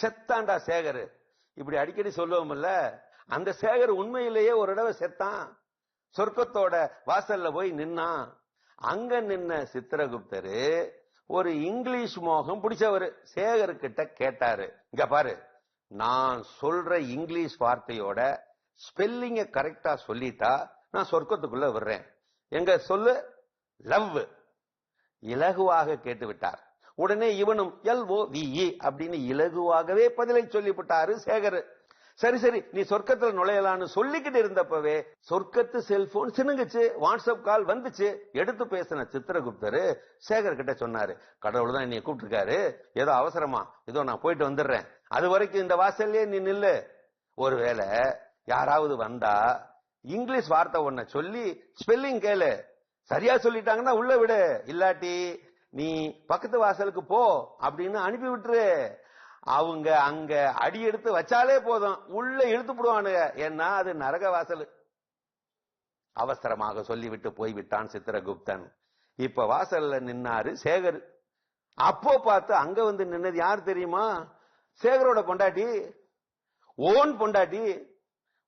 செத்தான்டா சேகர். இப்படி அடிக்கடி சொல்லுவோம்ல அந்த சேகர் உண்மையிலேயே ஒரு தடவை செத்தான். சொர்க்கத்தோட வாசல்ல போய் நின்னான். அங்க நின்ன சித்திரகுப்தரு ஒரு இங்கிலீஷ் மோகம் பிடிச்சவர். சேகர்கிட்ட கேட்டாரு இங்க பாரு நான் சொல்ற இங்கிலீஷ் வார்த்தையோட ஸ்பெல்லிங்க கரெக்டா சொல்லிட்டா நான் சொர்க்கத்துக்குள்ள விடுறேன். எங்க சொல்லு? லவ். இலகுவாக கேட்டு விட்டார் உடனே இவனும் எல் ஓ விஇ அப்படின்னு இலகுவாகவே பதிலை சொல்லிவிட்டாரு சேகர். சரி சரி நீ சொர்க்கத்துல நுழையலான்னு சொல்லிக்கிட்டு இருந்தப்பவே சொர்க்கத்து செல்போன் சினுங்குச்சு வாட்ஸ்அப் கால் வந்துச்சு. எடுத்து பேசின சித்திரகுப்தர் சேகர் கிட்ட சொன்னாரு கடவுள் தான் நீ கூப்பிட்டுருக்காரு. ஏதோ அவசரமா ஏதோ நான் போயிட்டு வந்துடுறேன். அது வரைக்கும் இந்த வாசல்லே நீ நில்லு. ஒருவேளை யாராவது வந்தா இங்கிலீஷ் வார்த்தை ஒன்ன சொல்லி ஸ்பெல்லிங் கேளு. சரியா சொல்லிட்டாங்கன்னா உள்ள விடு. இல்லாட்டி நீ பக்கத்து வாசலுக்கு போ அப்படின்னு அனுப்பி விட்டுரு. அவங்க அங்க அடி எடுத்து வச்சாலே போதும். உள்ள இழுத்து போடுவானுங்க. ஏன்னா அது நரக வாசல். அவசரமாக சொல்லிவிட்டு போய்விட்டான் சித்திரகுப்தன். இப்ப வாசல்ல நின்னாரு சேகர். அப்போ பார்த்து அங்க வந்து நின்னது யார் தெரியுமா? சேகரோட பொண்டாட்டி. ஓன் பொண்டாட்டி.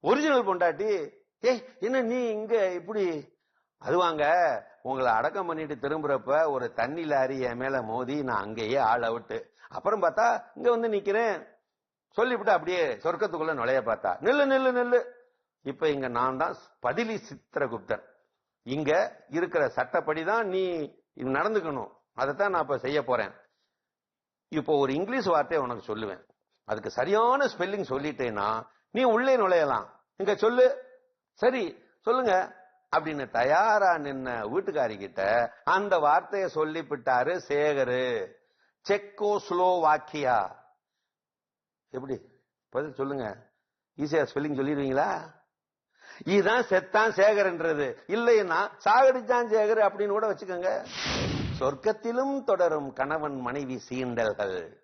ஒரிஜினல் பொண்டாட்டி. ஏய் என்ன நீ இங்க இப்படி? அதுவாங்க. உங்களை அடக்கம் பண்ணிட்டு திரும்புறப்ப ஒரு தண்ணி லாரி என் மேல மோதி நான் அங்கேயே ஆள் அவுட்டு. அப்புறம் பார்த்தா இங்க வந்து நிக்கிறேன். சொல்லிவிட்டு அப்படியே சொர்க்கத்துக்குள்ள நுழைய பார்த்தா நில்லு நில்லு நில்லு. இப்ப இங்க நான் தான் பதிலி சித்திரகுப்தன். இங்க இருக்கிற சட்டப்படி தான் நீ நடந்துக்கணும். அதைத்தான் நான் இப்ப செய்ய போறேன். இப்போ ஒரு இங்கிலீஷ் வார்த்தையை உனக்கு சொல்லுவேன். அதுக்கு சரியான ஸ்பெல்லிங் சொல்லிட்டேன்னா நீ உள்ளே நுழையலாம். இங்க சொல்லு. சரி சொல்லுங்க. அப்படின்னு தயாரா நின்ன வீட்டுக்காரி கிட்ட அந்த வார்த்தையை சொல்லிவிட்டாரு சேகரு. செக்கோ ஸ்லோ வாக்கியா? எப்படி? பதில் சொல்லுங்க. ஈஸியா ஸ்பெல்லிங் சொல்லிடுவீங்களா? இதுதான் செத்தான் சேகர்ன்றது. இல்லைன்னா சாகடிச்சான் சேகர் அப்படின்னு கூட வச்சுக்கோங்க. சொர்க்கத்திலும் தொடரும் கணவன் மனைவி சீண்டல்கள்.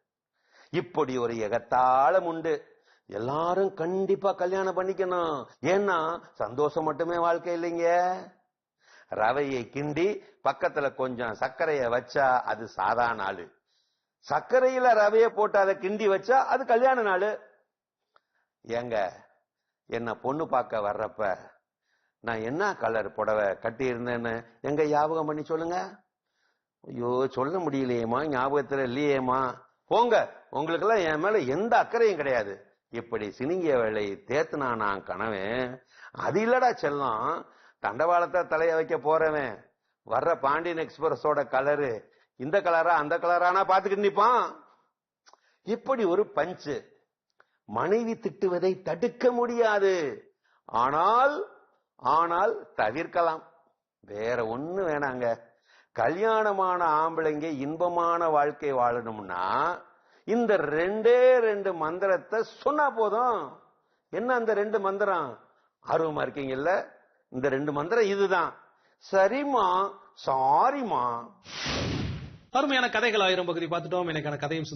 இப்படி ஒரு எகத்தாளம் உண்டு. எல்லாரும் கண்டிப்பா கல்யாணம் பண்ணிக்கணும். ஏன்னா சந்தோஷம் மட்டுமே வாழ்க்கை இல்லைங்க. ரவையை கிண்டி பக்கத்துல கொஞ்சம் சர்க்கரைய வச்சா அது சாதா நாள் சர்க்கரையில ரவையை போட்டு அதை கிண்டி வச்சா அது கல்யாண நாள். ஏங்க என்ன பொண்ணு பார்க்க வர்றப்ப நான் என்ன கலர் புடவை கட்டி இருந்தேன்னு எங்க ஞாபகம் பண்ணி சொல்லுங்க? ஐயோ சொல்ல முடியலையேமா ஞாபகத்துல இல்லையேமா போங்க உங்களுக்கெல்லாம் என் மேல எந்த அக்கறையும் கிடையாது. இப்படி சினிங்கிய வேலை தேத்துனா நான் கனவேன் அது இல்லடா செல்லம். தண்டவாளத்தை தலைய வைக்க போறவன். வர்ற பாண்டியன் எக்ஸ்பிரஸோட கலரு. இந்த கலரா அந்த கலரானா பாத்துக்கிட்டு நிப்பான். இப்படி ஒரு பஞ்சு. மனைவி திட்டுவதை தடுக்க முடியாது. ஆனால் ஆனால் தவிர்க்கலாம். வேற ஒண்ணு வேணாங்க. கல்யாணமான ஆம்பளைங்க இன்பமான வாழ்க்கை வாழணும்னா இந்த ரெண்டே ரெண்டு மந்திரத்தை சொன்னா போதும். என்ன அந்த ரெண்டு மந்திரம்? ஆர்வமா இருக்கீங்கல்ல? இந்த ரெண்டு மந்திரம் இதுதான். சரிமா சாரிமா அருமையான கதைகள் ஆயிரம் பகுதி பார்த்துட்டோம். எனக்கான கதையும்